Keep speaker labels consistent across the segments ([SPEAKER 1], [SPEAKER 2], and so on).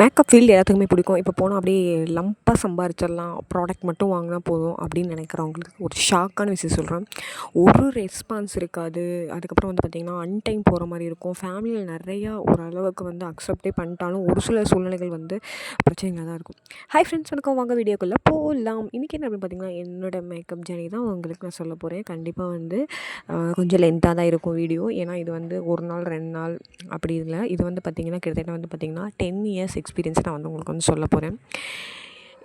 [SPEAKER 1] makeup field எல்லாத்துக்குமே பிடிக்கும் இப்போ போனால் அப்படியே லம்பாக சம்பாரிச்சிடலாம் ப்ராடக்ட் மட்டும் வாங்கினா போதும் அப்படின்னு நினைக்கிறவங்களுக்கு ஒரு ஷாக்கான விஷயம் சொல்கிறேன் ஒரு ரெஸ்பான்ஸ் இருக்காது அதுக்கப்புறம் வந்து பார்த்திங்கன்னா அன்டைம் போகிற மாதிரி இருக்கும் ஃபேமிலியில் நிறையா ஓரளவுக்கு வந்து அக்செப்டே பண்ணிட்டாலும் ஒரு சில சூழ்நிலைகள் வந்து பிரச்சனைகளாக தான் இருக்கும் ஹை ஃப்ரெண்ட்ஸ் வணக்கம் வாங்க வீடியோக்குள்ளே போகலாம் இன்றைக்கி என்ன அப்படின்னு பார்த்திங்கன்னா என்னோடய மேக்கப் ஜேர்னி தான் உங்களுக்கு நான் சொல்ல போகிறேன் கண்டிப்பாக வந்து கொஞ்சம் லென்த்தாக தான் இருக்கும் வீடியோ ஏன்னா இது வந்து ஒரு நாள் ரெண்டு நாள் அப்படி இல்லை இது வந்து பார்த்திங்கன்னா கிட்டத்தட்ட வந்து பார்த்திங்கன்னா டென் இயர்ஸ் எக்ஸ்பீரியன்ஸ் நான் வந்து உங்களுக்கு வந்து சொல்ல போகிறேன்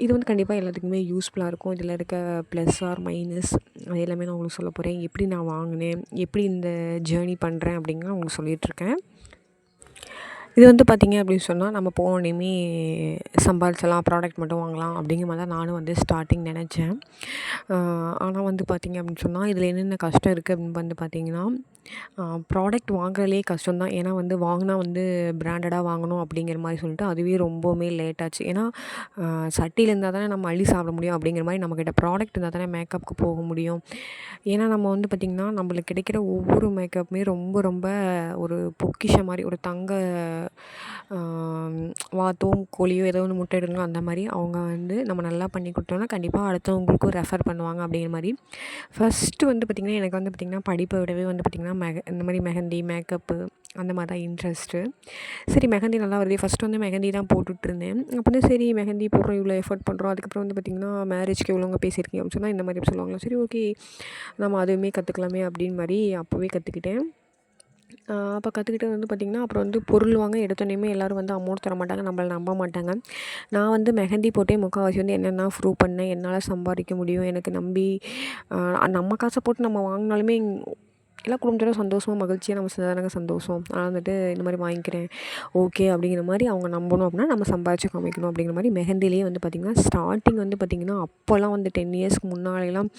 [SPEAKER 1] இது வந்து கண்டிப்பாக எல்லாத்துக்குமே யூஸ்ஃபுல்லாக இருக்கும் இதில் இருக்க ப்ளஸ் ஆர் மைனஸ் அது எல்லாமே நான் உங்களுக்கு சொல்ல போகிறேன் எப்படி நான் வாங்கினேன் எப்படி இந்த ஜேர்னி பண்ணுறேன் அப்படிங்கிற உங்களுக்கு சொல்லிகிட்ருக்கேன் இது வந்து பார்த்திங்க அப்படின்னு சொன்னால் நம்ம போனேமே சம்பாதிச்சலாம் ப்ராடக்ட் மட்டும் வாங்கலாம் அப்படிங்கிற மாதிரி தான் நானும் வந்து ஸ்டார்டிங் நினச்சேன் ஆனால் வந்து பார்த்திங்க அப்படின்னு சொன்னால் இதில் என்னென்ன கஷ்டம் இருக்குது அப்படின்னு வந்து பார்த்திங்கன்னா ப்ராடக்ட் வாங்குறதுலே கஷ்டம் தான் ஏன்னா வந்து வாங்கினா வந்து ப்ராண்டடாக வாங்கணும் அப்படிங்கிற மாதிரி சொல்லிட்டு அதுவே ரொம்பவுமே லேட் ஆச்சு ஏன்னா சட்டியில் இருந்தால் தானே நம்ம அள்ளி சாப்பிட முடியும் அப்படிங்கிற மாதிரி நம்மக்கிட்ட ப்ராடக்ட் இருந்தால் தானே மேக்கப்புக்கு போக முடியும் ஏன்னா நம்ம வந்து பார்த்திங்கன்னா நம்மளுக்கு கிடைக்கிற ஒவ்வொரு மேக்கப்புமே ரொம்ப ரொம்ப ஒரு பொக்கிஷம் மாதிரி ஒரு தங்க வாத்தோம் கோழியோ ஏதோ ஒன்று முட்டை எடுக்கணும் அந்த மாதிரி அவங்க வந்து நம்ம நல்லா பண்ணி கொடுத்தோம்னா கண்டிப்பாக அடுத்தவங்களுக்கும் ரெஃபர் பண்ணுவாங்க அப்படிங்கிற மாதிரி ஃபஸ்ட்டு வந்து பார்த்திங்கன்னா எனக்கு வந்து பார்த்திங்கன்னா படிப்பை விடவே வந்து பார்த்திங்கன்னா மெக இந்த மாதிரி மெஹந்தி மேக்கப்பு அந்த மாதிரி தான் இன்ட்ரெஸ்ட்டு சரி மெஹந்தி நல்லா வருது ஃபஸ்ட்டு வந்து மெஹந்தி தான் அப்போ அப்புறம் சரி மெஹந்தி போடுறோம் இவ்வளோ எஃபர்ட் பண்ணுறோம் அதுக்கப்புறம் வந்து பார்த்திங்கன்னா மேரேஜ்க்கு இவ்வளோங்க பேசியிருக்கீங்க அப்படின்னு சொன்னால் இந்த மாதிரி சொல்லுவாங்களா சரி ஓகே நம்ம அதுவுமே கற்றுக்கலாமே அப்படின்னு மாதிரி அப்போவே கற்றுக்கிட்டேன் அப்போ கற்றுக்கிட்டது வந்து பார்த்திங்கன்னா அப்புறம் வந்து பொருள் வாங்க எடுத்தோன்னே எல்லோரும் வந்து அமௌண்ட் தர மாட்டாங்க நம்மளை நம்ப மாட்டாங்க நான் வந்து மெஹந்தி போட்டே முக்கால்வாசி வந்து என்னென்னா ப்ரூவ் பண்ணேன் என்னால் சம்பாதிக்க முடியும் எனக்கு நம்பி நம்ம காசை போட்டு நம்ம வாங்கினாலுமே எல்லா குடும்பத்தோட சந்தோஷமாக மகிழ்ச்சியாக நம்ம செஞ்சால் சந்தோஷம் ஆனால் வந்துட்டு இந்த மாதிரி வாங்கிக்கிறேன் ஓகே அப்படிங்கிற மாதிரி அவங்க நம்பணும் அப்படின்னா நம்ம சம்பாதிச்சு காமிக்கணும் அப்படிங்கிற மாதிரி மெஹந்திலேயே வந்து பார்த்திங்கன்னா ஸ்டார்டிங் வந்து பார்த்திங்கன்னா அப்போல்லாம் வந்து டென் இயர்ஸ்க்கு முன்னாலேலாம்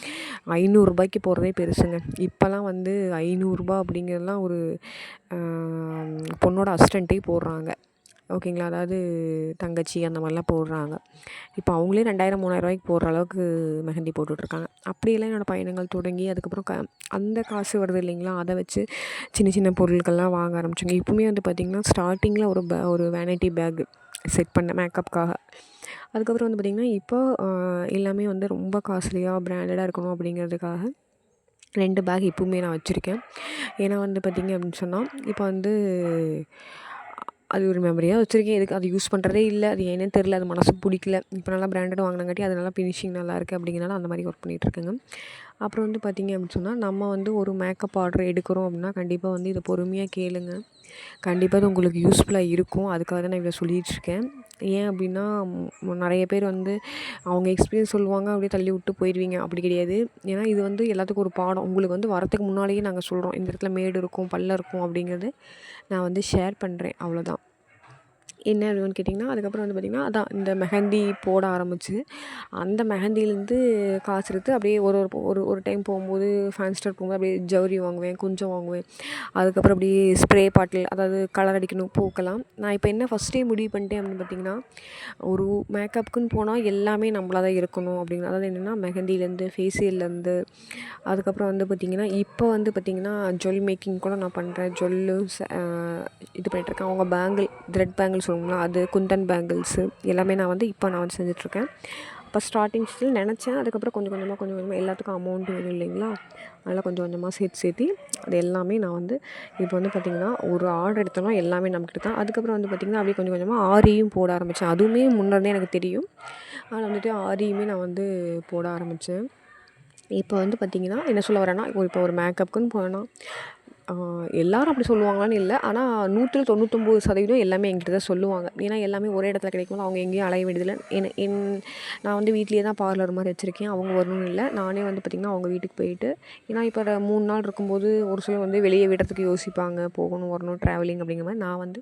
[SPEAKER 1] ஐநூறுரூபாய்க்கு போகிறதே பெருசுங்க இப்போல்லாம் வந்து ஐநூறுரூபா அப்படிங்கிறதுலாம் ஒரு பொண்ணோட அசிஸ்டண்ட்டே போடுறாங்க ஓகேங்களா அதாவது தங்கச்சி அந்த மாதிரிலாம் போடுறாங்க இப்போ அவங்களே ரெண்டாயிரம் மூணாயிரரூவாய்க்கு போடுற அளவுக்கு மெஹந்தி போட்டுட்ருக்காங்க அப்படியெல்லாம் என்னோடய பயணங்கள் தொடங்கி அதுக்கப்புறம் க அந்த காசு வருது இல்லைங்களா அதை வச்சு சின்ன சின்ன பொருட்கள்லாம் வாங்க ஆரம்பித்தாங்க இப்போவுமே வந்து பார்த்திங்கன்னா ஸ்டார்டிங்கில் ஒரு பே ஒரு வேனைட்டி பேக் செட் பண்ண மேக்கப்புக்காக அதுக்கப்புறம் வந்து பார்த்திங்கன்னா இப்போ எல்லாமே வந்து ரொம்ப காஸ்ட்லியாக பிராண்டடாக இருக்கணும் அப்படிங்கிறதுக்காக ரெண்டு பேக் இப்போவுமே நான் வச்சுருக்கேன் ஏன்னா வந்து பார்த்திங்க அப்படின்னு சொன்னால் இப்போ வந்து அது ஒரு மெமரியாக வச்சுருக்கேன் எதுக்கு அது யூஸ் பண்ணுறதே இல்லை அது ஏன்னே தெரில அது மனசு பிடிக்கல இப்போ நல்லா ப்ராண்டட் வாங்கினங்காட்டி அது நல்லா ஃபினிஷிங் நல்லா இருக்குது அப்படிங்கிறனால அந்த மாதிரி ஒர்க் பண்ணிகிட்ருக்கேங்க அப்புறம் வந்து பார்த்திங்க அப்படின்னு சொன்னால் நம்ம வந்து ஒரு மேக்கப் ஆர்டர் எடுக்கிறோம் அப்படின்னா கண்டிப்பாக வந்து இதை பொறுமையாக கேளுங்க கண்டிப்பாக அது உங்களுக்கு யூஸ்ஃபுல்லாக இருக்கும் அதுக்காக தான் நான் இவ்வளோ சொல்லிகிட்ருக்கேன் ஏன் அப்படின்னா நிறைய பேர் வந்து அவங்க எக்ஸ்பீரியன்ஸ் சொல்லுவாங்க அப்படியே தள்ளி விட்டு போயிடுவீங்க அப்படி கிடையாது ஏன்னா இது வந்து எல்லாத்துக்கும் ஒரு பாடம் உங்களுக்கு வந்து வரத்துக்கு முன்னாலேயே நாங்கள் சொல்கிறோம் இந்த இடத்துல மேடு இருக்கும் பல்ல இருக்கும் அப்படிங்கிறது நான் வந்து ஷேர் பண்ணுறேன் அவ்வளோதான் என்ன அப்படின்னு கேட்டிங்கன்னா அதுக்கப்புறம் வந்து பார்த்திங்கன்னா அதான் இந்த மெஹந்தி போட ஆரம்பிச்சு அந்த மெஹந்திலேருந்து காசு எடுத்து அப்படியே ஒரு ஒரு ஒரு ஒரு டைம் போகும்போது ஃபேன் ஸ்டார் போகும்போது அப்படியே ஜவுரி வாங்குவேன் குஞ்சம் வாங்குவேன் அதுக்கப்புறம் அப்படியே ஸ்ப்ரே பாட்டில் அதாவது கலர் அடிக்கணும் பூக்கெல்லாம் நான் இப்போ என்ன ஃபஸ்ட்டே முடிவு பண்ணிட்டேன் அப்படின்னு பார்த்திங்கன்னா ஒரு மேக்கப்புக்குன்னு போனால் எல்லாமே நம்மளாக தான் இருக்கணும் அப்படின்னு அதாவது என்னென்னா மெஹந்திலேருந்து ஃபேஷியல்லேருந்து அதுக்கப்புறம் வந்து பார்த்திங்கன்னா இப்போ வந்து பார்த்திங்கன்னா ஜொல் மேக்கிங் கூட நான் பண்ணுறேன் ஜொல்லும் இது பண்ணிகிட்ருக்கேன் அவங்க பேங்கிள் த்ரெட் பேங்கிள்ஸ் சொல்லுவோம்னா அது குந்தன் பேங்கிள்ஸு எல்லாமே நான் வந்து இப்போ நான் வந்து செஞ்சிட்ருக்கேன் அப்போ ஸ்டில் நினச்சேன் அதுக்கப்புறம் கொஞ்சம் கொஞ்சமாக கொஞ்சம் கொஞ்சமாக எல்லாத்துக்கும் அமௌண்ட் வேணும் இல்லைங்களா அதனால் கொஞ்சம் கொஞ்சமாக சேர்த்து சேர்த்து அது எல்லாமே நான் வந்து இப்போ வந்து பார்த்திங்கன்னா ஒரு ஆர்டர் எடுத்தோம்னா எல்லாமே நம்மக்கிட்ட தான் அதுக்கப்புறம் வந்து பார்த்திங்கன்னா அப்படியே கொஞ்சம் கொஞ்சமாக ஆரியும் போட ஆரம்பித்தேன் அதுவுமே முன்னே எனக்கு தெரியும் ஆனால் வந்துட்டு ஆரியுமே நான் வந்து போட ஆரம்பித்தேன் இப்போ வந்து பார்த்திங்கன்னா என்ன சொல்ல வரேன்னா இப்போ ஒரு மேக்கப்புக்குன்னு போனால் எல்லாரும் அப்படி சொல்லுவாங்களான்னு இல்லை ஆனால் நூற்றில் தொண்ணூற்றொம்பது சதவீதம் எல்லாமே என்கிட்ட தான் சொல்லுவாங்க ஏன்னா எல்லாமே ஒரே இடத்துல கிடைக்கும்போது அவங்க எங்கேயும் அலைய வேண்டியதில்லை என் என் நான் வந்து வீட்லேயே தான் பார்லர் மாதிரி வச்சுருக்கேன் அவங்க வரணும்னு இல்லை நானே வந்து பார்த்திங்கன்னா அவங்க வீட்டுக்கு போயிட்டு ஏன்னா இப்போ மூணு நாள் இருக்கும்போது ஒரு சிலர் வந்து வெளியே விடுறதுக்கு யோசிப்பாங்க போகணும் வரணும் ட்ராவலிங் அப்படிங்கிற மாதிரி நான் வந்து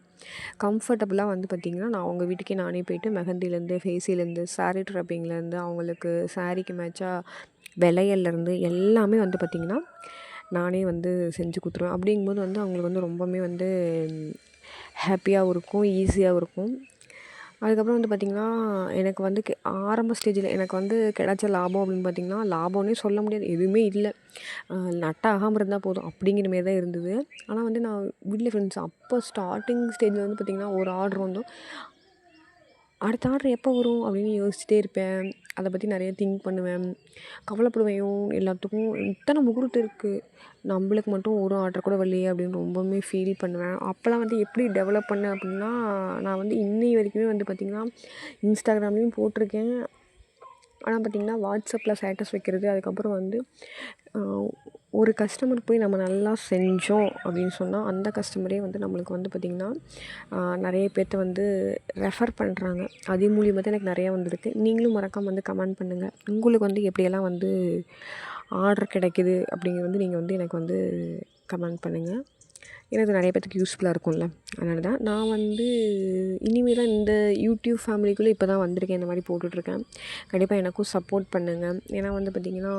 [SPEAKER 1] கம்ஃபர்டபுளாக வந்து பார்த்திங்கன்னா நான் அவங்க வீட்டுக்கே நானே போயிட்டு மெஹந்திலேருந்து ஃபேஸிலேருந்து சாரீ ட்ராப்பிங்லேருந்து அவங்களுக்கு சாரீக்கு மேட்சாக விலையல்லேருந்து எல்லாமே வந்து பார்த்திங்கன்னா நானே வந்து செஞ்சு கொடுத்துருவேன் அப்படிங்கும்போது வந்து அவங்களுக்கு வந்து ரொம்பவுமே வந்து ஹாப்பியாகவும் இருக்கும் ஈஸியாகவும் இருக்கும் அதுக்கப்புறம் வந்து பார்த்திங்கன்னா எனக்கு வந்து ஆரம்ப ஸ்டேஜில் எனக்கு வந்து கிடச்ச லாபம் அப்படின்னு பார்த்திங்கன்னா லாபம்னே சொல்ல முடியாது எதுவுமே இல்லை நட்ட ஆகாமல் இருந்தால் போதும் அப்படிங்கிற மாரி தான் இருந்தது ஆனால் வந்து நான் வீட்டில் ஃப்ரெண்ட்ஸ் அப்போ ஸ்டார்டிங் ஸ்டேஜில் வந்து பார்த்திங்கன்னா ஒரு ஆர்டர் வந்தோம் அடுத்த ஆர்டர் எப்போ வரும் அப்படின்னு யோசிச்சுட்டே இருப்பேன் அதை பற்றி நிறைய திங்க் பண்ணுவேன் கவலைப்படுவேன் எல்லாத்துக்கும் இத்தனை முகூர்த்தம் இருக்குது நம்மளுக்கு மட்டும் ஒரு ஆர்டர் கூட வரலையே அப்படின்னு ரொம்பவுமே ஃபீல் பண்ணுவேன் அப்போல்லாம் வந்து எப்படி டெவலப் பண்ணேன் அப்படின்னா நான் வந்து இன்னை வரைக்குமே வந்து பார்த்திங்கன்னா இன்ஸ்டாகிராம்லேயும் போட்டிருக்கேன் ஆனால் பார்த்திங்கன்னா வாட்ஸ்அப்பில் ஸ்டேட்டஸ் வைக்கிறது அதுக்கப்புறம் வந்து ஒரு கஸ்டமர் போய் நம்ம நல்லா செஞ்சோம் அப்படின்னு சொன்னால் அந்த கஸ்டமரே வந்து நம்மளுக்கு வந்து பார்த்திங்கன்னா நிறைய பேர்த்த வந்து ரெஃபர் பண்ணுறாங்க அதே மூலியமாக தான் எனக்கு நிறையா வந்திருக்கு நீங்களும் மறக்காமல் வந்து கமெண்ட் பண்ணுங்கள் உங்களுக்கு வந்து எப்படியெல்லாம் வந்து ஆர்டர் கிடைக்கிது அப்படிங்கிறது வந்து நீங்கள் வந்து எனக்கு வந்து கமெண்ட் பண்ணுங்கள் ஏன்னா இது நிறைய பேத்துக்கு யூஸ்ஃபுல்லாக இருக்கும்ல அதனால தான் நான் வந்து இனிமேல் தான் இந்த யூடியூப் ஃபேமிலிக்குள்ளே இப்போ தான் வந்திருக்கேன் இந்த மாதிரி போட்டுட்ருக்கேன் கண்டிப்பாக எனக்கும் சப்போர்ட் பண்ணுங்கள் ஏன்னா வந்து பார்த்திங்கன்னா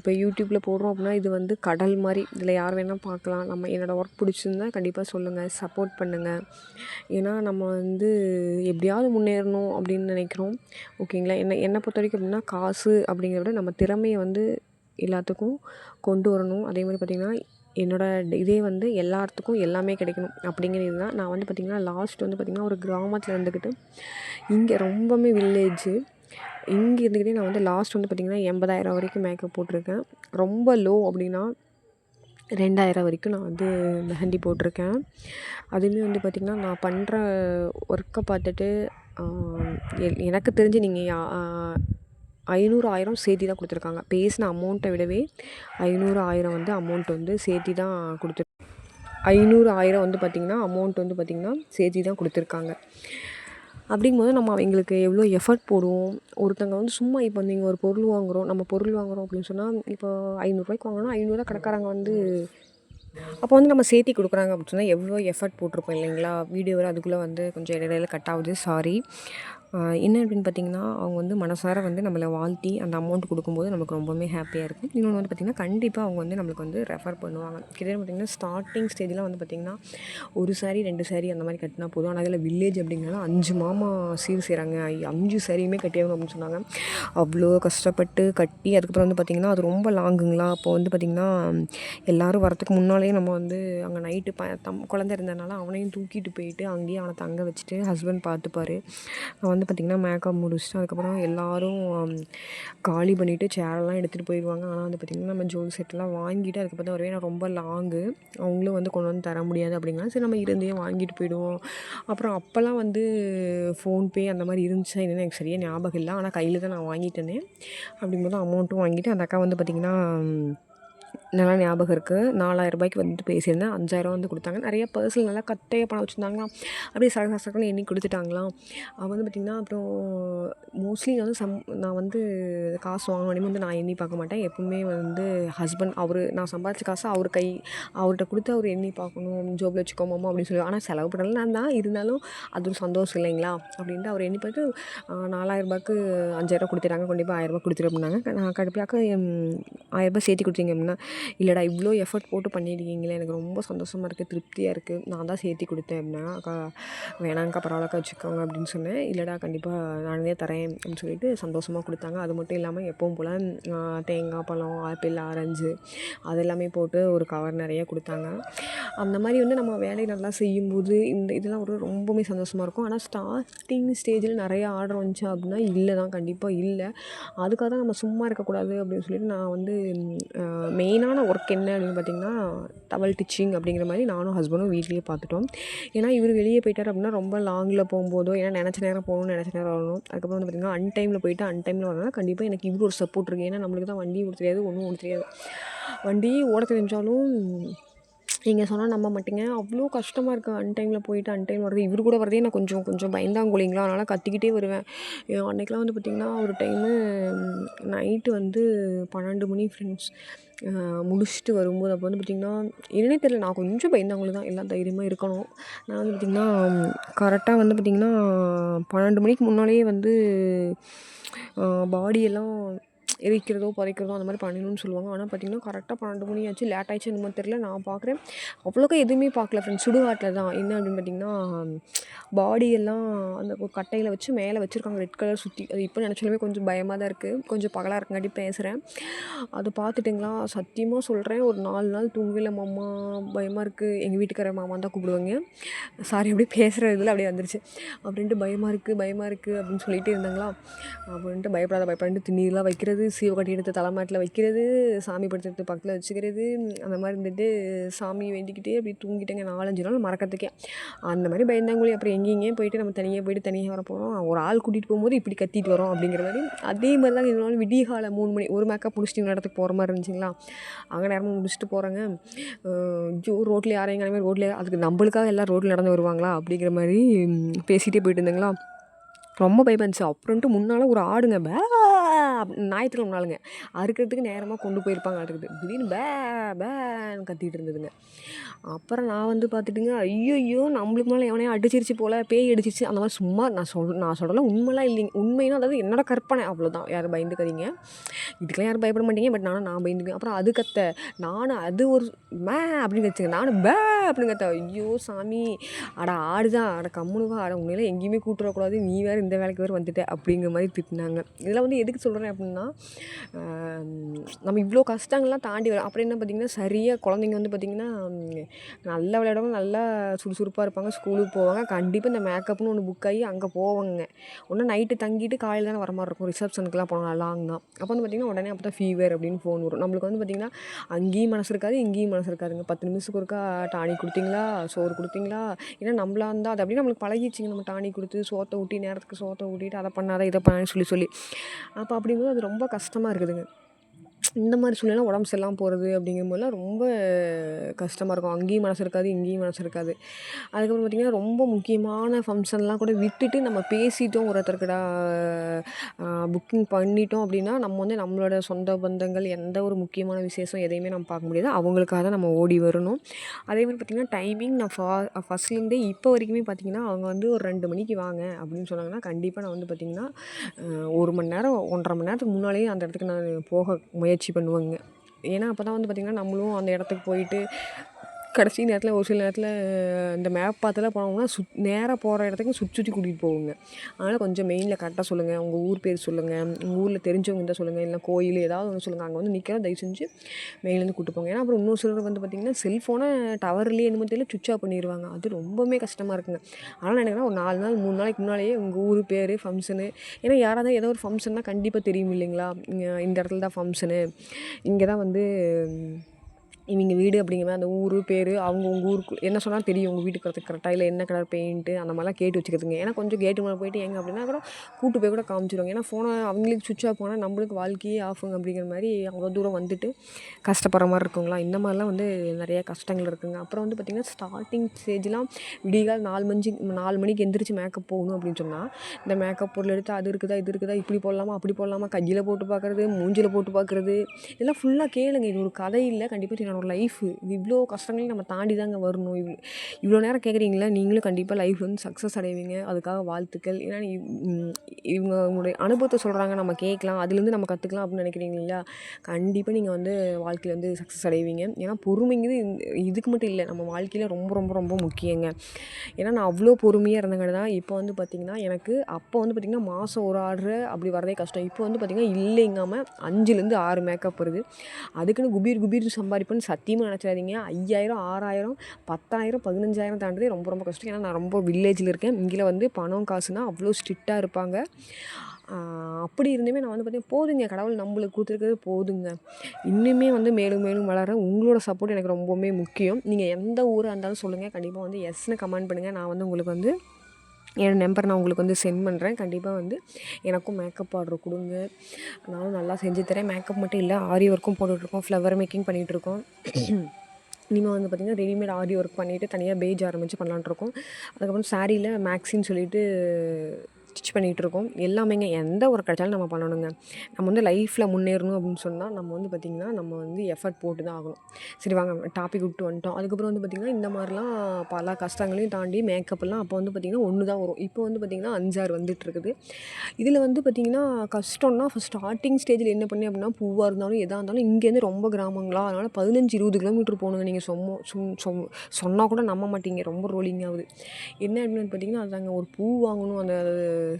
[SPEAKER 1] இப்போ யூடியூப்பில் போடுறோம் அப்படின்னா இது வந்து கடல் மாதிரி இதில் யார் வேணால் பார்க்கலாம் நம்ம என்னோடய ஒர்க் பிடிச்சிருந்தா கண்டிப்பாக சொல்லுங்கள் சப்போர்ட் பண்ணுங்கள் ஏன்னா நம்ம வந்து எப்படியாவது முன்னேறணும் அப்படின்னு நினைக்கிறோம் ஓகேங்களா என்ன என்னை பொறுத்த வரைக்கும் அப்படின்னா காசு அப்படிங்கிறத விட நம்ம திறமையை வந்து எல்லாத்துக்கும் கொண்டு வரணும் அதே மாதிரி பார்த்திங்கன்னா என்னோடய இதே வந்து எல்லாத்துக்கும் எல்லாமே கிடைக்கணும் அப்படிங்கிறது தான் நான் வந்து பார்த்திங்கன்னா லாஸ்ட் வந்து பார்த்திங்கன்னா ஒரு கிராமத்தில் இருந்துக்கிட்டு இங்கே ரொம்பவுமே வில்லேஜு இங்கே இருந்துக்கிட்டே நான் வந்து லாஸ்ட் வந்து பார்த்திங்கன்னா எண்பதாயிரம் வரைக்கும் மேக்கப் போட்டிருக்கேன் ரொம்ப லோ அப்படின்னா ரெண்டாயிரம் வரைக்கும் நான் வந்து மெஹந்தி போட்டிருக்கேன் அதுவுமே வந்து பார்த்திங்கன்னா நான் பண்ணுற ஒர்க்கை பார்த்துட்டு எனக்கு தெரிஞ்சு நீங்கள் ஐநூறு ஆயிரம் சேர்த்தி தான் கொடுத்துருக்காங்க பேசின அமௌண்ட்டை விடவே ஐநூறு ஆயிரம் வந்து அமௌண்ட் வந்து சேர்த்தி தான் கொடுத்துரு ஐநூறு ஆயிரம் வந்து பார்த்திங்கன்னா அமௌண்ட் வந்து பார்த்திங்கன்னா சேர்த்தி தான் கொடுத்துருக்காங்க அப்படிங்கும்போது நம்ம அவங்களுக்கு எவ்வளோ எஃபர்ட் போடுவோம் ஒருத்தங்க வந்து சும்மா இப்போ நீங்கள் ஒரு பொருள் வாங்குகிறோம் நம்ம பொருள் வாங்குகிறோம் அப்படின்னு சொன்னால் இப்போ ஐநூறுரூவாய்க்கு வாங்கினா ஐநூறுரூவா கடைக்காரங்க வந்து அப்போ வந்து நம்ம சேர்த்தி கொடுக்குறாங்க அப்படின்னு சொன்னால் எவ்வளோ எஃபர்ட் போட்டிருப்போம் இல்லைங்களா வீடியோவில் அதுக்குள்ளே வந்து கொஞ்சம் இடையில கட் ஆகுது சாரி என்ன அப்படின்னு பார்த்தீங்கன்னா அவங்க வந்து மனசார வந்து நம்மளை வாழ்த்தி அந்த அமௌண்ட் கொடுக்கும்போது நமக்கு ரொம்பவுமே ஹாப்பியாக இருக்கும் இன்னொன்று வந்து பார்த்திங்கன்னா கண்டிப்பாக அவங்க வந்து நம்மளுக்கு வந்து ரெஃபர் பண்ணுவாங்க கிட்டத்தட்ட பார்த்திங்கன்னா ஸ்டார்டிங் ஸ்டேஜில் வந்து பார்த்திங்கன்னா ஒரு சாரி ரெண்டு சாரி அந்த மாதிரி கட்டினா போதும் ஆனால் அதில் வில்லேஜ் அப்படிங்கிறனால அஞ்சு மாமா சீர் செய்கிறாங்க அஞ்சு சாரியுமே கட்டியாங்க அப்படின்னு சொன்னாங்க அவ்வளோ கஷ்டப்பட்டு கட்டி அதுக்கப்புறம் வந்து பார்த்திங்கன்னா அது ரொம்ப லாங்குங்களா அப்போ வந்து பார்த்திங்கன்னா எல்லோரும் வரத்துக்கு முன்னாலேயே நம்ம வந்து அங்கே நைட்டு ப தம் குழந்த இருந்ததுனால அவனையும் தூக்கிட்டு போயிட்டு அங்கேயே அவனை தங்க வச்சுட்டு ஹஸ்பண்ட் பார்த்துப்பார் வந்து பார்த்திங்கன்னா மேக்கப் முடிச்சுட்டு அதுக்கப்புறம் எல்லோரும் காலி பண்ணிவிட்டு சேரெல்லாம் எடுத்துகிட்டு போயிடுவாங்க ஆனால் வந்து பார்த்திங்கன்னா நம்ம ஜோல் செட்டெல்லாம் வாங்கிட்டு அதுக்கப்புறம் வரவே நான் ரொம்ப லாங்கு அவங்களும் வந்து கொண்டு வந்து தர முடியாது அப்படிங்களா சரி நம்ம இருந்தே வாங்கிட்டு போயிடுவோம் அப்புறம் அப்போல்லாம் வந்து ஃபோன்பே அந்த மாதிரி இருந்துச்சா என்னென்னு எனக்கு சரியாக ஞாபகம் இல்லை ஆனால் கையில் தான் நான் வாங்கிட்டேனே அப்படிங்கும்போது அமௌண்ட்டும் வாங்கிட்டு அந்த அக்கா வந்து பார்த்திங்கன்னா நல்லா ஞாபகம் இருக்குது நாலாயிரம் ரூபாய்க்கு வந்துட்டு பேசியிருந்தேன் அஞ்சாயிரம் வந்து கொடுத்தாங்க நிறைய பர்சனல் நல்லா கட்டையை பணம் வச்சுருந்தாங்களாம் அப்படியே சக சரக்குன்னு எண்ணி கொடுத்துட்டாங்களாம் அவன் வந்து பார்த்திங்கன்னா அப்புறம் மோஸ்ட்லி வந்து சம் நான் வந்து காசு வாங்கினே வந்து நான் எண்ணி பார்க்க மாட்டேன் எப்பவுமே வந்து ஹஸ்பண்ட் அவர் நான் சம்பாதிச்ச காசு அவர் கை அவர்கிட்ட கொடுத்து அவர் எண்ணி பார்க்கணும் ஜோபில் வச்சுக்கோமோ அப்படின்னு சொல்லி ஆனால் செலவு பண்ணலாம் நான் தான் இருந்தாலும் அது ஒரு சந்தோஷம் இல்லைங்களா அப்படின்ட்டு அவர் எண்ணி பார்த்து நாலாயிரரூபாய்க்கு அஞ்சாயிரரூபா கொடுத்துட்டாங்க கண்டிப்பாக ஆயிரரூபா கொடுத்துட்டு அப்படின்னாங்க நான் கடுப்பாக்க ஆயிரரூபா சேர்த்து கொடுத்தீங்க அப்படின்னா இல்லைடா இவ்வளோ எஃபர்ட் போட்டு பண்ணியிருக்கீங்களே எனக்கு ரொம்ப சந்தோஷமாக இருக்குது திருப்தியாக இருக்குது நான் தான் சேர்த்தி கொடுத்தேன் அப்படின்னா அக்கா வேணாங்க்கா பரவாயில்லக்கா வச்சுக்கோங்க அப்படின்னு சொன்னேன் இல்லைடா கண்டிப்பாக நானே தரேன் அப்படின்னு சொல்லிட்டு சந்தோஷமாக கொடுத்தாங்க அது மட்டும் இல்லாமல் எப்பவும் போல் தேங்காய் பழம் ஆப்பிள் ஆரஞ்சு அது எல்லாமே போட்டு ஒரு கவர் நிறைய கொடுத்தாங்க அந்த மாதிரி வந்து நம்ம வேலை நல்லா செய்யும்போது இந்த இதெல்லாம் ஒரு ரொம்பவுமே சந்தோஷமாக இருக்கும் ஆனால் ஸ்டார்டிங் ஸ்டேஜில் நிறைய ஆர்டர் வந்துச்சு அப்படின்னா இல்லை தான் கண்டிப்பாக இல்லை அதுக்காக தான் நம்ம சும்மா இருக்கக்கூடாது அப்படின்னு சொல்லிட்டு நான் வந்து மெயினான ஒர்க் என்ன அப்படின்னு பார்த்தீங்கன்னா டவல் டிச்சிங் அப்படிங்கிற மாதிரி நானும் ஹஸ்பண்டும் வீட்லேயே பார்த்துட்டோம் ஏன்னா இவர் வெளியே போயிட்டார் அப்படின்னா ரொம்ப லாங்கில் போகும்போதோ ஏன்னா நினச்ச நேரம் போகணும் நினச்ச நேரம் வரணும் அதுக்கப்புறம் வந்து பார்த்திங்கன்னா போய்ட்டு போயிட்டு டைமில் வரணும்னா கண்டிப்பாக எனக்கு இவ்வளோ ஒரு சப்போர்ட் இருக்குது ஏன்னா நம்மளுக்கு தான் வண்டி ஓட தெரியாது ஒன்றும் ஓட தெரியாது வண்டி ஓட தெரிஞ்சாலும் நீங்கள் சொன்னால் நம்ப மாட்டீங்க அவ்வளோ கஷ்டமாக இருக்குது அன்டைமில் அன் டைம் வர்றது இவர் கூட வரதே நான் கொஞ்சம் கொஞ்சம் பயந்தாங்கோலிங்களா அதனால் கத்திக்கிட்டே வருவேன் அன்றைக்கெலாம் வந்து பார்த்திங்கன்னா ஒரு டைமு நைட்டு வந்து பன்னெண்டு மணி ஃப்ரெண்ட்ஸ் முடிச்சுட்டு வரும்போது அப்போ வந்து பார்த்திங்கன்னா என்னன்னே தெரியல நான் கொஞ்சம் பயந்தவங்களுக்கு தான் எல்லா தைரியமாக இருக்கணும் நான் வந்து பார்த்திங்கன்னா கரெக்டாக வந்து பார்த்திங்கன்னா பன்னெண்டு மணிக்கு முன்னாலேயே வந்து பாடியெல்லாம் எரிக்கிறதோ புதைக்கிறதோ அந்த மாதிரி பண்ணணும்னு சொல்லுவாங்க ஆனால் பார்த்திங்கன்னா கரெக்டாக பன்னெண்டு மணி ஆச்சு லேட் ஆயிடுச்சு என்னமோ தெரியல நான் பார்க்குறேன் அவ்வளோக்கா எதுவுமே பார்க்கல ஃப்ரெண்ட்ஸ் சுடுகாட்டில் தான் என்ன அப்படின்னு பார்த்திங்கன்னா பாடியெல்லாம் அந்த கட்டையில் வச்சு மேலே வச்சுருக்காங்க ரெட் கலர் சுற்றி அது இப்போ நினச்சாலுமே கொஞ்சம் பயமாக தான் இருக்குது கொஞ்சம் பகலாக இருக்கங்காட்டி பேசுகிறேன் அதை பார்த்துட்டிங்களா சத்தியமாக சொல்கிறேன் ஒரு நாலு நாள் தூங்கில மாமா பயமாக இருக்குது எங்கள் வீட்டுக்கார மாமா தான் கூப்பிடுவாங்க சாரி அப்படியே பேசுகிற இதில் அப்படியே வந்துருச்சு அப்படின்ட்டு பயமாக இருக்குது பயமாக இருக்குது அப்படின்னு சொல்லிகிட்டே இருந்தாங்களா அப்படின்ட்டு பயப்படாத பயப்படின்ட்டு திண்ணீர்லாம் வைக்கிறது சீவை கட்டி எடுத்து தலைமாட்டில் வைக்கிறது சாமி படுத்துறது பக்கத்தில் வச்சுக்கிறது அந்த மாதிரி இருந்துட்டு சாமி வேண்டிக்கிட்டே அப்படி தூங்கிட்டேங்க நாலஞ்சு நாள் மறக்கிறதுக்கே அந்த மாதிரி பயந்தாங்குழி அப்புறம் எங்கேயுமே போயிட்டு நம்ம தனியாக போயிட்டு தனியாக வர போகிறோம் ஒரு ஆள் கூட்டிகிட்டு போகும்போது இப்படி கத்திட்டு வரோம் அப்படிங்கிற மாதிரி அதே மாதிரி தான் இதனால விடிய கால மூணு மணி ஒரு மேக்கப் முடிச்சுட்டு இடத்துக்கு போகிற மாதிரி இருந்துச்சுங்களா அங்கே நேரமாக முடிச்சுட்டு போகிறாங்க ஜோ ரோட்டில் யாரையும் ரோட்டில் அதுக்கு நம்மளுக்காக எல்லாம் ரோட்டில் நடந்து வருவாங்களா அப்படிங்கிற மாதிரி பேசிகிட்டே போயிட்டு இருந்தாங்களா ரொம்ப பயப்பந்துச்சு அப்புறம்ட்டு முன்னால் ஒரு ஆடுங்க பே ஞாயிற்றுக்கிழமை முன்னாளுங்க அறுக்கிறதுக்கு நேரமாக கொண்டு போயிருப்பாங்க அடுக்கிறது திடீர்னு பே பேன்னு கத்திகிட்டு இருந்ததுங்க அப்புறம் நான் வந்து பார்த்துட்டுங்க ஐயோ ஐயோ நம்மளுக்கு மேலே எவனையும் அடிச்சிருச்சு போல் பேய் அடிச்சிருச்சு அந்த மாதிரி சும்மா நான் சொல் நான் சொல்லலை உண்மைலாம் இல்லைங்க உண்மைன்னா அதாவது என்னோட கற்பனை அவ்வளோதான் யாரும் பயந்துக்காதீங்க இதுக்கெல்லாம் யாரும் பயப்பட மாட்டீங்க பட் நானும் நான் பயந்துக்குவேன் அப்புறம் அது கத்த நானும் அது ஒரு மே அப்படின்னு கத்துங்க நானும் பே அப்படின்னு கத்த ஐயோ சாமி அட ஆடுதான் அட கம்முனுவா அட உன்னையெல்லாம் எங்கேயுமே கூட்டுறக்கூடாது நீ வேறு இந்த வேலைக்கு வேறு வந்துட்டு அப்படிங்கிற மாதிரி திட்டினாங்க இதெல்லாம் வந்து எதுக்கு சொல்கிறேன் அப்படின்னா நம்ம இவ்வளோ கஷ்டங்கள்லாம் தாண்டி வரோம் அப்புறம் என்ன பார்த்திங்கன்னா சரியாக குழந்தைங்க வந்து பார்த்திங்கன்னா நல்ல விளையாடவும் நல்லா சுறுசுறுப்பாக இருப்பாங்க ஸ்கூலுக்கு போவாங்க கண்டிப்பாக இந்த மேக்கப்னு ஒன்று புக் ஆகி அங்கே போவாங்க ஒன்று நைட்டு தங்கிட்டு காலையில் தானே வர மாதிரி இருக்கும் ரிசப்ஷனுக்குலாம் போனால் லாங் தான் அப்போ வந்து பார்த்திங்கன்னா உடனே அப்போ தான் ஃபீவர் அப்படின்னு ஃபோன் வரும் நம்மளுக்கு வந்து பார்த்திங்கன்னா அங்கேயும் மனசு இருக்காது இங்கேயும் மனசு இருக்காதுங்க பத்து நிமிஷத்துக்கு ஒருக்கா டானிக் கொடுத்தீங்களா சோறு கொடுத்தீங்களா ஏன்னா நம்மளா இருந்தால் அது அப்படியே நம்மளுக்கு பழகிடுச்சிங்க நம்ம டானிக் கொடுத்து சோத்தை ஊட்டி நேரத்துக்கு சோத்தை ஊட்டிட்டு அதை பண்ணாத இதை பண்ணான்னு சொல்லி சொல்லி அப்போ அப்படிங்கும்போது அது ரொம்ப கஷ்டமாக இருக்குதுங்க இந்த மாதிரி சூழ்நிலை உடம்பு சரியில்லாமல் போகிறது அப்படிங்கும் போதுலாம் ரொம்ப கஷ்டமாக இருக்கும் அங்கேயும் மனசு இருக்காது இங்கேயும் மனது இருக்காது அதுக்கப்புறம் பார்த்திங்கன்னா ரொம்ப முக்கியமான ஃபங்க்ஷன்லாம் கூட விட்டுட்டு நம்ம பேசிட்டோம் ஒருத்தருக்குடா புக்கிங் பண்ணிட்டோம் அப்படின்னா நம்ம வந்து நம்மளோட சொந்த பந்தங்கள் எந்த ஒரு முக்கியமான விசேஷம் எதையுமே நம்ம பார்க்க முடியாது அவங்களுக்காக தான் நம்ம ஓடி வரணும் அதேமாதிரி பார்த்திங்கன்னா டைமிங் நான் ஃபா ஃபஸ்ட்லேருந்தே இப்போ வரைக்குமே பார்த்திங்கன்னா அவங்க வந்து ஒரு ரெண்டு மணிக்கு வாங்க அப்படின்னு சொன்னாங்கன்னா கண்டிப்பாக நான் வந்து பார்த்திங்கன்னா ஒரு மணி நேரம் ஒன்றரை மணி நேரத்துக்கு முன்னாலேயே அந்த இடத்துக்கு நான் போக முயற்சி முயற்சி பண்ணுவாங்க ஏன்னா அப்போ தான் வந்து பார்த்திங்கன்னா நம்மளும் அந்த இடத்துக்கு போயிட்டு கடைசி நேரத்தில் ஒரு சில நேரத்தில் இந்த மேப் பார்த்தெல்லாம் போனோம்னா சுத் நேராக போகிற இடத்துக்கு சுற்றி சுற்றி கூட்டிகிட்டு போவோங்க அதனால் கொஞ்சம் மெயினில் கரெக்டாக சொல்லுங்கள் உங்கள் ஊர் பேர் சொல்லுங்கள் உங்கள் ஊரில் தெரிஞ்சவங்க இருந்தால் சொல்லுங்கள் இல்லை கோயில் ஏதாவது ஒன்று சொல்லுங்கள் அங்கே வந்து நிற்கிறோம் தயவு செஞ்சு மெயிலேருந்து கூட்டு போங்க ஏன்னா அப்புறம் இன்னொரு சிலர் வந்து பார்த்திங்கன்னா செல்ஃபோனை டவர்லேயே என்னமோ தெரியல சுவிட்ச் ஆஃப் பண்ணிடுவாங்க அது ரொம்பவுமே கஷ்டமாக இருக்குங்க ஆனால் நினைக்கிறேன் ஒரு நாலு நாள் மூணு நாளைக்கு முன்னாலேயே உங்கள் ஊர் பேர் ஃபங்க்ஷனு ஏன்னா யாராவது ஏதோ ஒரு ஃபங்க்ஷன்னா கண்டிப்பாக தெரியும் இல்லைங்களா இந்த இடத்துல தான் ஃபங்க்ஷனு இங்கே தான் வந்து இவங்க வீடு அப்படிங்கிற அந்த ஊர் பேர் அவங்க உங்கள் ஊருக்கு என்ன சொன்னால் தெரியும் உங்கள் வீட்டுக்கு வரத்துக்கு கரெக்டாக இல்லை என்ன கலர் பெயிண்ட்டு அந்த மாதிரிலாம் கேட்டு வச்சுக்கிறதுங்க ஏன்னா கொஞ்சம் கேட்டு மேலே போயிட்டு எங்கே அப்படின்னா கூட கூட்டு போய் கூட காமிச்சிடுவாங்க ஏன்னா ஃபோனை அவங்களுக்கு சுவிட்ச் ஆஃப் போனால் நம்மளுக்கு வாழ்க்கையே ஆஃபுங்க அப்படிங்கிற மாதிரி அவ்வளோ தூரம் வந்துட்டு கஷ்டப்படுற மாதிரி இருக்குங்களா இந்த மாதிரிலாம் வந்து நிறையா கஷ்டங்கள் இருக்குங்க அப்புறம் வந்து பார்த்திங்கன்னா ஸ்டார்டிங் ஸ்டேஜ்லாம் விடிகால் நாலு மணிக்கு நாலு மணிக்கு எந்திரிச்சு மேக்கப் போகணும் அப்படின்னு சொன்னால் இந்த மேக்கப் பொருள் எடுத்து அது இருக்குதா இது இருக்குதா இப்படி போடலாமா அப்படி போடலாமா கையில் போட்டு பார்க்குறது மூஞ்சில் போட்டு பார்க்குறது இதெல்லாம் ஃபுல்லாக கேளுங்க இது ஒரு கதை இல்லை கண்டிப்பாக ஒரு லைஃபு இது இவ்வளோ கஷ்டங்களையும் நம்ம தாண்டி தாங்க வரணும் இவ்வளோ இவ்வளோ நேரம் கேட்குறீங்களா நீங்களும் கண்டிப்பாக லைஃப் வந்து சக்ஸஸ் அடைவீங்க அதுக்காக வாழ்த்துக்கள் ஏன்னா இவங்க உங்களுடைய அனுபவத்தை சொல்கிறாங்க நம்ம கேட்கலாம் அதுலேருந்து நம்ம கற்றுக்கலாம் அப்படின்னு நினைக்கிறீங்க இல்லையா கண்டிப்பாக நீங்கள் வந்து வாழ்க்கையில் வந்து சக்ஸஸ் அடைவீங்க ஏன்னா பொறுமைங்கிறது இதுக்கு மட்டும் இல்லை நம்ம வாழ்க்கையில் ரொம்ப ரொம்ப ரொம்ப முக்கியங்க ஏன்னா நான் அவ்வளோ பொறுமையாக இருந்தங்காடி தான் இப்போ வந்து பார்த்திங்கன்னா எனக்கு அப்போ வந்து பார்த்திங்கன்னா மாதம் ஒரு ஆர்டர் அப்படி வரதே கஷ்டம் இப்போ வந்து பார்த்திங்கன்னா இல்லைங்காமல் அஞ்சுலேருந்து ஆறு மேக்கப் வருது அதுக்குன்னு குபீர் குபீர் சம்பாதிப்பேன்னு சத்தியமாக நினச்சிடாதீங்க ஐயாயிரம் ஆறாயிரம் பத்தாயிரம் பதினஞ்சாயிரம் தாண்டதே ரொம்ப ரொம்ப கஷ்டம் ஏன்னா நான் ரொம்ப வில்லேஜில் இருக்கேன் இங்கே வந்து பணம் காசுனா அவ்வளோ ஸ்ட்ரிக்டாக இருப்பாங்க அப்படி இருந்துமே நான் வந்து பார்த்தீங்கன்னா போதுங்க கடவுள் நம்மளுக்கு கொடுத்துருக்கிறது போதுங்க இன்னுமே வந்து மேலும் மேலும் வளர உங்களோட சப்போர்ட் எனக்கு ரொம்பவுமே முக்கியம் நீங்கள் எந்த ஊராக இருந்தாலும் சொல்லுங்கள் கண்டிப்பாக வந்து எஸ்ன்னு கமெண்ட் பண்ணுங்கள் நான் வந்து உங்களுக்கு வந்து என் நம்பர் நான் உங்களுக்கு வந்து சென்ட் பண்ணுறேன் கண்டிப்பாக வந்து எனக்கும் மேக்கப் ஆர்டர் கொடுங்க நானும் நல்லா செஞ்சு தரேன் மேக்கப் மட்டும் இல்லை ஆரி ஒர்க்கும் போட்டுட்ருக்கோம் ஃப்ளவர் மேக்கிங் பண்ணிகிட்ருக்கோம் இனிமேல் வந்து பார்த்திங்கன்னா ரெடிமேட் ஆரி ஒர்க் பண்ணிவிட்டு தனியாக பேஜ் ஆரம்பித்து பண்ணலான்ட்ருக்கோம் அதுக்கப்புறம் சாரியில் மேக்ஸின்னு சொல்லிட்டு ஸ்டிச் பண்ணிகிட்ருக்கோம் எல்லாமேங்க எந்த ஒரு கிடைச்சாலும் நம்ம பண்ணணுங்க நம்ம வந்து லைஃப்பில் முன்னேறணும் அப்படின்னு சொன்னால் நம்ம வந்து பார்த்திங்கன்னா நம்ம வந்து எஃபர்ட் போட்டு தான் ஆகணும் சரி வாங்க டாபிக் விட்டு வந்துட்டோம் அதுக்கப்புறம் வந்து பார்த்திங்கன்னா இந்த மாதிரிலாம் பல கஷ்டங்களையும் தாண்டி மேக்கப்லாம் அப்போ வந்து பார்த்திங்கன்னா ஒன்று தான் வரும் இப்போ வந்து பார்த்திங்கன்னா அஞ்சாறு வந்துட்டுருக்குது இதில் வந்து பார்த்திங்கன்னா கஷ்டம்னா ஃபஸ்ட் ஸ்டார்டிங் ஸ்டேஜில் என்ன பண்ணி அப்படின்னா பூவாக இருந்தாலும் எதாக இருந்தாலும் இங்கேருந்து ரொம்ப கிராமங்களா அதனால் பதினஞ்சு இருபது கிலோமீட்டர் போகணுங்க நீங்கள் சொம் சொன்னால் கூட நம்ப மாட்டீங்க ரொம்ப ரோலிங் ஆகுது என்ன அப்படின்னு பார்த்திங்கன்னா அதாங்க ஒரு பூ வாங்கணும் அந்த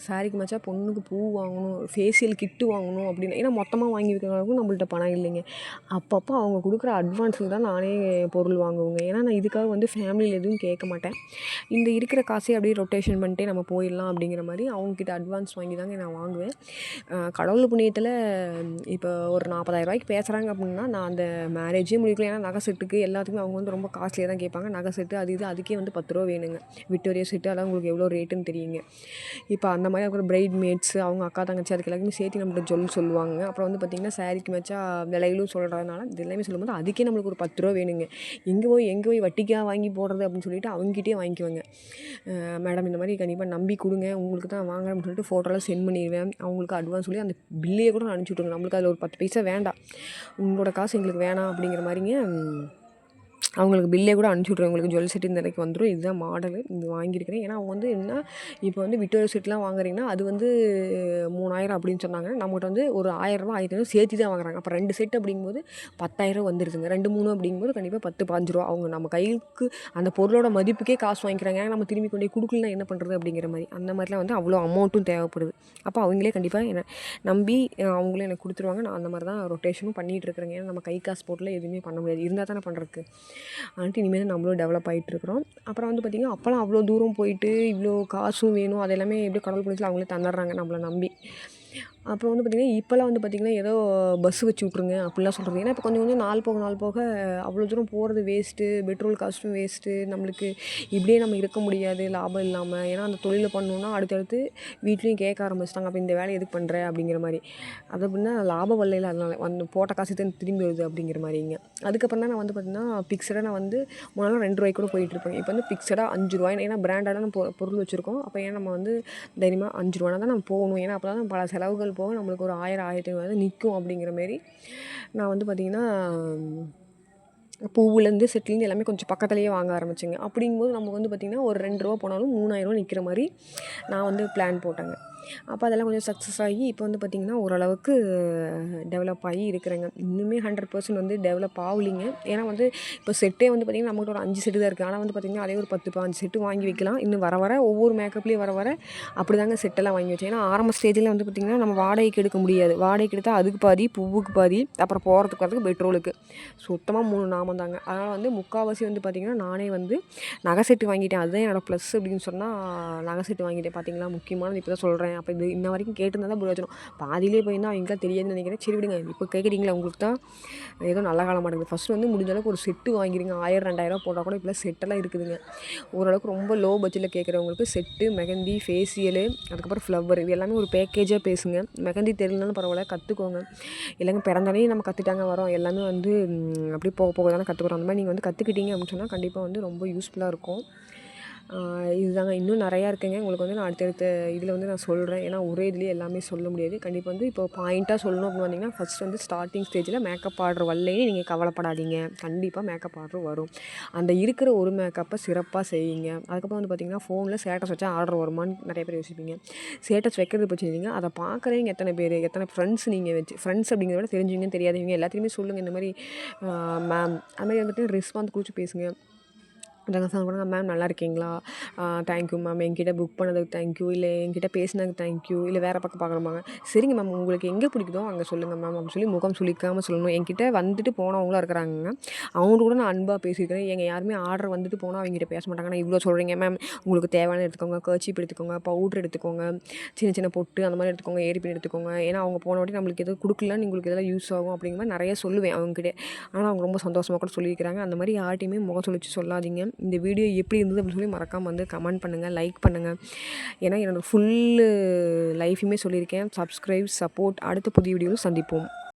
[SPEAKER 1] சாரிக்கு மேட்சாக பொண்ணுக்கு பூ வாங்கணும் ஃபேஷியல் கிட்டு வாங்கணும் அப்படின்னு ஏன்னா மொத்தமாக வாங்கி வைக்கிறவங்களுக்கும் நம்மள்கிட்ட பணம் இல்லைங்க அப்பப்போ அவங்க கொடுக்குற அட்வான்ஸில் தான் நானே பொருள் வாங்குவேங்க ஏன்னா நான் இதுக்காக வந்து ஃபேமிலியில் எதுவும் கேட்க மாட்டேன் இந்த இருக்கிற காசே அப்படியே ரொட்டேஷன் பண்ணிட்டே நம்ம போயிடலாம் அப்படிங்கிற மாதிரி அவங்கக்கிட்ட அட்வான்ஸ் வாங்கி தாங்க நான் வாங்குவேன் கடவுள் புண்ணியத்தில் இப்போ ஒரு ரூபாய்க்கு பேசுகிறாங்க அப்படின்னா நான் அந்த மேரேஜே முடிக்கல ஏன்னா நகை செட்டுக்கு எல்லாத்துக்குமே அவங்க வந்து ரொம்ப காஸ்ட்லியாக தான் கேட்பாங்க நகை செட்டு அது இது அதுக்கே வந்து பத்து ரூபா வேணுங்க விக்டோரியா செட்டு அதான் உங்களுக்கு எவ்வளோ ரேட்டுன்னு தெரியுங்க இப்போ இப்போ அந்த மாதிரி அப்புறம் பிரைட் மேட்ஸ் அவங்க அக்கா தங்கச்சி அதுக்கு எல்லாருமே சேர்த்து நம்மளோட ஜொல் சொல்லுவாங்க அப்புறம் வந்து பார்த்திங்கன்னா சாரிக்கு மேட்சா விலையிலும் சொல்கிறதுனால இது எல்லாமே சொல்லும்போது அதுக்கே நம்மளுக்கு ஒரு பத்து ரூபா வேணுங்க எங்கே போய் எங்கே போய் வட்டிக்காக வாங்கி போடுறது அப்படின்னு சொல்லிட்டு அவங்ககிட்டே வாங்கிக்குவாங்க மேடம் இந்த மாதிரி கண்டிப்பாக நம்பி கொடுங்க உங்களுக்கு தான் வாங்குறேன் சொல்லிட்டு ஃபோட்டோலாம் சென்ட் பண்ணிடுவேன் அவங்களுக்கு அட்வான்ஸ் சொல்லி அந்த பில்லையே கூட அனுப்பிச்சி விட்ருங்க நம்மளுக்கு அதில் ஒரு பத்து பைசா வேண்டாம் உங்களோட காசு எங்களுக்கு வேணாம் அப்படிங்கிற மாதிரிங்க அவங்களுக்கு பில்லே கூட அனுப்பிச்சி விட்ருவேன் உங்களுக்கு ஜுவல் செட்டு இந்த வந்துடும் இதுதான் மாடலு இது வாங்கியிருக்கிறேன் ஏன்னா அவங்க வந்து என்ன இப்போ வந்து விக்டோரியா செட்லாம் வாங்குறீங்கன்னா அது வந்து மூணாயிரம் அப்படின்னு சொன்னாங்க நம்மகிட்ட வந்து ஒரு ஆயிரரூபா ஆயிரத்தி சேர்த்து தான் வாங்குறாங்க அப்போ ரெண்டு செட் அப்படிங்கும்போது பத்தாயிரம் வந்துடுதுங்க ரெண்டு மூணு அப்படிங்கும்போது கண்டிப்பாக பத்து பாஞ்சு ரூபா அவங்க நம்ம கைக்கு அந்த பொருளோட மதிப்புக்கே காசு வாங்கிக்கிறாங்க ஏன்னா நம்ம திரும்பி கொண்டு கொடுக்கலாம் என்ன பண்ணுறது அப்படிங்கிற மாதிரி அந்த மாதிரிலாம் வந்து அவ்வளோ அமௌண்ட்டும் தேவைப்படுது அப்போ அவங்களே கண்டிப்பாக என்ன நம்பி அவங்களே எனக்கு கொடுத்துருவாங்க நான் அந்த மாதிரி தான் ரொட்டேஷனும் பண்ணிகிட்டு இருக்கிறேங்க ஏன்னா நம்ம கை காசு போட்டில் எதுவுமே பண்ண முடியாது இருந்தால் தானே பண்ணுறதுக்கு ஆண்ட்டு இனிமேல் நம்மளும் டெவலப் ஆகிட்டு இருக்கிறோம் அப்புறம் வந்து பார்த்திங்கன்னா அப்போலாம் அவ்வளோ தூரம் போயிட்டு இவ்வளோ காசும் வேணும் அது எல்லாமே எப்படி கடவுள் பிடிச்சல அவங்களே தந்துடுறாங்க நம்மளை நம்பி அப்புறம் வந்து பார்த்திங்கன்னா இப்போல்லாம் வந்து பார்த்திங்கன்னா ஏதோ பஸ் வச்சு விட்ருங்க அப்படிலாம் சொல்கிறது ஏன்னா இப்போ கொஞ்சம் கொஞ்சம் நாள் போக நாள் போக அவ்வளோ தூரம் போகிறது வேஸ்ட்டு பெட்ரோல் காஸ்ட்டும் வேஸ்ட்டு நம்மளுக்கு இப்படியே நம்ம இருக்க முடியாது லாபம் இல்லாமல் ஏன்னா அந்த தொழிலை பண்ணணுன்னா அடுத்தடுத்து வீட்லேயும் கேட்க ஆரம்பிச்சிட்டாங்க அப்போ இந்த வேலை எதுக்கு பண்ணுற அப்படிங்கிற மாதிரி அது அப்படின்னா லாபம் வரலையில் அதனால் வந்து போட்ட காசு தான் திரும்பி வருது அப்படிங்கிற மாதிரிங்க அதுக்கப்புறம் தான் நான் வந்து பார்த்திங்கன்னா பிக்சடாக நான் வந்து முன்னாள் ரெண்டு ரூபாய்க்கு கூட போயிட்டுருப்பேன் இப்போ வந்து பிக்சடாக அஞ்சு ரூபாய் ஏன்னா பிராண்டான பொருள் வச்சுருக்கோம் அப்போ ஏன்னா நம்ம வந்து தைரியமாக அஞ்சு ரூபானா தான் நம்ம போகணும் ஏன்னா அப்போ தான் பல செலவுகள் போக நம்மளுக்கு ஒரு ஆயிரம் ஆயிரத்தி ஐநூறு நிற்கும் அப்படிங்கிற மாரி நான் வந்து பார்த்திங்கன்னா பூவுலேருந்து செட்லேருந்து எல்லாமே கொஞ்சம் பக்கத்துலேயே வாங்க ஆரம்பிச்சிங்க அப்படிங்கும்போது நமக்கு வந்து பார்த்திங்கன்னா ஒரு ரெண்டு ரூபா போனாலும் ரூபா நிற்கிற மாதிரி நான் வந்து பிளான் போட்டேங்க அப்போ அதெல்லாம் கொஞ்சம் சக்ஸஸ் ஆகி இப்போ வந்து பார்த்திங்கன்னா ஓரளவுக்கு டெவலப் ஆகி இருக்கிறேங்க இன்னுமே ஹண்ட்ரட் பர்சன்ட் வந்து டெவலப் ஆகலிங்க ஏன்னா வந்து இப்போ செட்டே வந்து பார்த்திங்கன்னா நம்மகிட்ட ஒரு அஞ்சு செட்டு தான் இருக்குது ஆனால் வந்து பார்த்திங்கன்னா அதே ஒரு பத்து பாஞ்சு செட்டு வாங்கி வைக்கலாம் இன்னும் வர வர ஒவ்வொரு மேக்கப்லேயும் வர வர அப்படி தாங்க செட்டெல்லாம் வாங்கி வச்சேன் ஏன்னா ஆரம்ப ஸ்டேஜில் வந்து பார்த்திங்கன்னா நம்ம வாடகைக்கு எடுக்க முடியாது வாடகைக்கு எடுத்தால் அதுக்கு பாதி பூவுக்கு பாதி அப்புறம் போகிறதுக்கு வரதுக்கு பெட்ரோலுக்கு சுத்தமாக மூணு நாமம் தாங்க அதனால் வந்து முக்கால்வாசி வந்து பார்த்திங்கன்னா நானே வந்து நகை செட்டு வாங்கிட்டேன் அதுதான் என்னோடய ப்ளஸ் அப்படின்னு சொன்னால் நகை செட்டு வாங்கிட்டேன் பார்த்திங்களா முக்கியமானது இப்போ தான் சொல்கிறேன் அப்போ இது இன்ன வரைக்கும் கேட்டிருந்தா தான் வச்சிடும் பாதியிலே போயிருந்தால் அவங்களுக்குலாம் தெரியாதுன்னு நினைக்கிறேன் சரி விடுங்க இப்போ கேட்குறீங்களா உங்களுக்கு தான் ஏதோ நல்ல காலம் மாட்டேங்குது ஃபஸ்ட்டு வந்து முடிஞ்ச அளவுக்கு ஒரு செட்டு வாங்கிடுங்க ஆயிரம் ரெண்டாயிரம் போட்டால் கூட இப்போ செட்டெல்லாம் இருக்குதுங்க ஓரளவுக்கு ரொம்ப லோ பட்ஜெட்டில் கேட்குறவங்களுக்கு செட்டு மெகந்தி ஃபேஷியலு அதுக்கப்புறம் ஃப்ளவர் இது எல்லாமே ஒரு பேக்கேஜாக பேசுங்க மெகந்தி தெரியலனாலும் பரவாயில்ல கற்றுக்கோங்க இல்லைங்க பிறந்தாலே நம்ம கற்றுட்டாங்க வரோம் எல்லாமே வந்து அப்படி போக போக தானே கற்றுக்குறோம் அந்த மாதிரி நீங்கள் வந்து கற்றுக்கிட்டீங்க அப்படின்னு சொன்னால் கண்டிப்பாக வந்து ரொம்ப யூஸ்ஃபுல்லாக இருக்கும் இதுதாங்க இன்னும் நிறையா இருக்குதுங்க உங்களுக்கு வந்து நான் அடுத்தடுத்த இதில் வந்து நான் சொல்கிறேன் ஏன்னா ஒரே இதுலேயே எல்லாமே சொல்ல முடியாது கண்டிப்பாக வந்து இப்போ பாயிண்ட்டாக சொல்லணும் அப்படின்னு வந்தீங்கன்னா ஃபஸ்ட் வந்து ஸ்டார்டிங் ஸ்டேஜில் மேக்கப் ஆர்டர் வரலையே நீங்கள் கவலைப்படாதீங்க கண்டிப்பாக மேக்கப் ஆர்டர் வரும் அந்த இருக்கிற ஒரு மேக்கப்பை சிறப்பாக செய்யுங்க அதுக்கப்புறம் வந்து பார்த்திங்கன்னா ஃபோனில் ஸ்டேட்டஸ் வச்சா ஆர்டர் வருமானு நிறைய பேர் யோசிப்பீங்க ஸ்டேட்டஸ் வைக்கிறது பிரச்சனை அதை பார்க்குறவங்க எத்தனை பேர் எத்தனை ஃப்ரெண்ட்ஸ் நீங்கள் வச்சு ஃப்ரெண்ட்ஸ் அப்படிங்கிறத விட தெரிஞ்சுங்க தெரியாதவங்க எல்லாத்தையுமே சொல்லுங்கள் இந்த மாதிரி மேம் அந்த மாதிரி வந்துட்டு ரெஸ்பான்ஸ் குறித்து பேசுங்க நாங்கள் சங்கம் மேம் நல்லா இருக்கீங்களா தேங்க்யூ மேம் என்கிட்ட புக் பண்ணதுக்கு தேங்க்யூ இல்லை என்கிட்ட பேசினதுக்கு தேங்க்யூ இல்லை வேறு பக்கம் பார்க்குறோமாங்க சரிங்க மேம் உங்களுக்கு எங்கே பிடிக்குதோ அங்கே சொல்லுங்கள் மேம் அப்படின்னு சொல்லி முகம் சுளிக்காமல் சொல்லணும் என்கிட்ட வந்துட்டு போனவங்களும் இருக்கிறாங்க அவங்க கூட நான் அன்பாக பேசியிருக்கிறேன் எங்கள் யாருமே ஆர்டர் வந்துட்டு போனால் அவங்ககிட்ட பேச மாட்டாங்க நான் இவ்வளோ சொல்கிறீங்க மேம் உங்களுக்கு தேவையான எடுத்துக்கோங்க கர்ச்சிப் எடுத்துக்கோங்க பவுட்ரு எடுத்துக்கோங்க சின்ன சின்ன பொட்டு அந்த மாதிரி எடுத்துக்கோங்க ஏரிப்பின் எடுத்துக்கோங்க ஏன்னா அவங்க போன வாட்டி நம்மளுக்கு எதுவும் கொடுக்கலன்னு உங்களுக்கு எதாவது யூஸ் ஆகும் அப்படிங்கிற மாதிரி நிறைய சொல்லுவேன் அவங்ககிட்ட ஆனால் அவங்க ரொம்ப சந்தோஷமாக கூட சொல்லியிருக்கிறாங்க அந்த மாதிரி யார்ட்டையுமே முகம் சொல்லிச்சு சொல்லாதீங்க இந்த வீடியோ எப்படி இருந்தது அப்படின்னு சொல்லி மறக்காமல் வந்து கமெண்ட் பண்ணுங்கள் லைக் பண்ணுங்கள் ஏன்னா என்னோடய ஃபுல்லு லைஃப்பையுமே சொல்லியிருக்கேன் சப்ஸ்கிரைப் சப்போர்ட் அடுத்த புதிய வீடியோவில் சந்திப்போம்